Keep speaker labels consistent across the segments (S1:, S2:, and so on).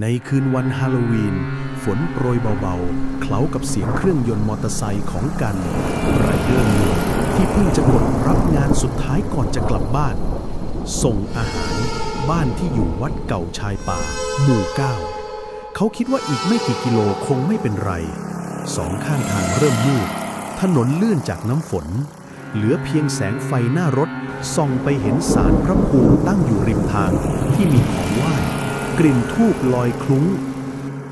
S1: ในคืนวันฮาโลวีน ฝนโปรยเบาๆ เคล้ากับเสียงเครื่องยนต์มอเตอร์ไซค์ของกันไรเดอร์มืองที่เพิ่งจะกดรับงานสุดท้ายก่อนจะกลับบ้าน ส่งอาหารบ้านที่อยู่วัดเก่าชายป่า หมู่เก้าเขาคิดว่าอีกไม่กี่กิโลคงไม่เป็นไร สองข้างทางเริ่มมืดถนนลื่นจากน้ำฝน เหลือเพียงแสงไฟหน้ารถส่องไปเห็นสารพระภูมิตั้งอยู่ริมทางที่มีของไหว้ กลิ่นทูบลอยคลุ้ง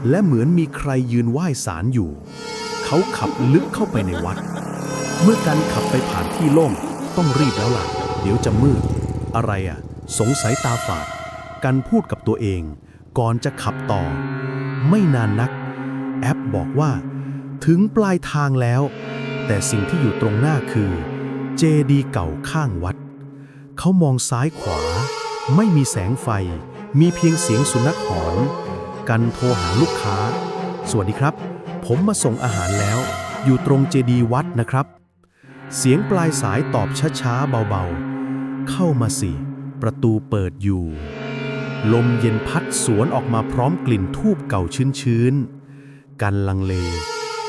S1: และเหมือนมีใครยืนไหว้สารอยู่ เขาขับลึกเข้าไปในวัด เมื่อกันขับไปผ่านที่โล่งต้องรีบแล้วล่ะ เดี๋ยวจะมืด อะไรอะสงสัยตาฝาด กันพูดกับตัวเอง ก่อนจะขับต่อ ไม่นานนัก แอปบอกว่า ถึงปลายทางแล้ว แต่สิ่งที่อยู่ตรงหน้าคือ เจดีเก่าข้างวัด เขามองซ้ายขวา ไม่มีแสงไฟ มีเพียงเสียงสุนัขหอน กันโทรหาลูกค้า สวัสดีครับ ผมมาส่งอาหารแล้ว อยู่ตรงเจดีวัดนะครับ เสียงปลายสายตอบช้าๆเบาๆ เข้ามาสิ ประตูเปิดอยู่ ลมเย็นพัดสวนออกมาพร้อมกลิ่นทูบเก่าชื้นๆ กันลังเล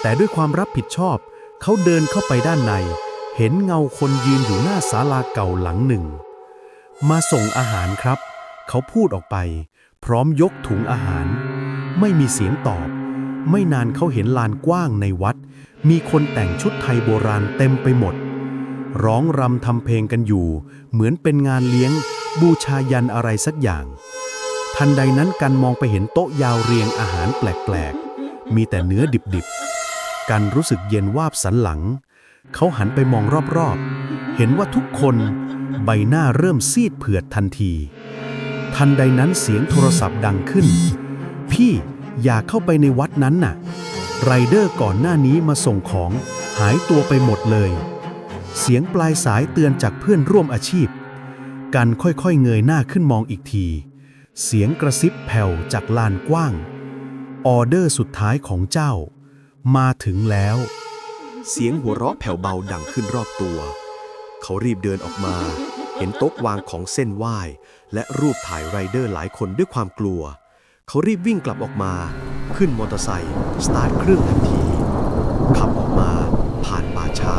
S1: แต่ด้วยความรับผิดชอบ เขาเดินเข้าไปด้านใน เห็นเงาคนยืนอยู่หน้าศาลาเก่าหลังหนึ่ง มาส่งอาหารครับ เขาพูดออกไป พร้อมยกถุงอาหาร ไม่มีเสียงตอบ ไม่นานเขาเห็นลานกว้างในวัด มีคนแต่งชุดไทยโบราณเต็มไปหมด ร้องรำทำเพลงกันอยู่ เหมือนเป็นงานเลี้ยง บูชายันอะไรสักอย่าง ทันใดนั้นกันมองไปเห็นโต๊ะยาวเรียงอาหารแปลกๆ มีแต่เนื้อดิบๆ กันรู้สึกเย็นวาบสันหลัง เขาหันไปมองรอบๆ เห็นว่าทุกคนใบหน้าเริ่มซีดเผือดทันที ทันใดนั้นเสียงโทรศัพท์ดังขึ้น พี่อย่าเข้าไปในวัดนั้นน่ะ ไรเดอร์ก่อนหน้านี้มาส่งของ หายตัวไปหมดเลย เสียงปลายสายเตือนจากเพื่อนร่วมอาชีพ กันค่อยๆเงยหน้าขึ้นมองอีกที เสียงกระซิบแผ่วจากลานกว้าง ออเดอร์สุดท้ายของเจ้า มาถึงแล้ว
S2: เสียงหัวเราะแผ่วเบาดังขึ้นรอบตัว เขารีบเดินออกมา เห็นโต๊ะวางของเส้นไหว้ และรูปถ่ายไรเดอร์หลายคนด้วยความกลัว เขารีบวิ่งกลับออกมา ขึ้นมอเตอร์ไซค์สตาร์ทเครื่องทันที ขับออกมา ผ่านป่าช้า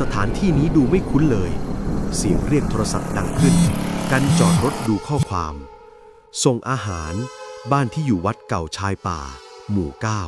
S2: สถานที่นี้ดูไม่คุ้นเลย เสียงเรียกโทรศัพท์ดังขึ้น กันจอดรถดูข้อความ ส่งอาหาร บ้านที่อยู่วัดเก่าชายป่า หมู่เก้า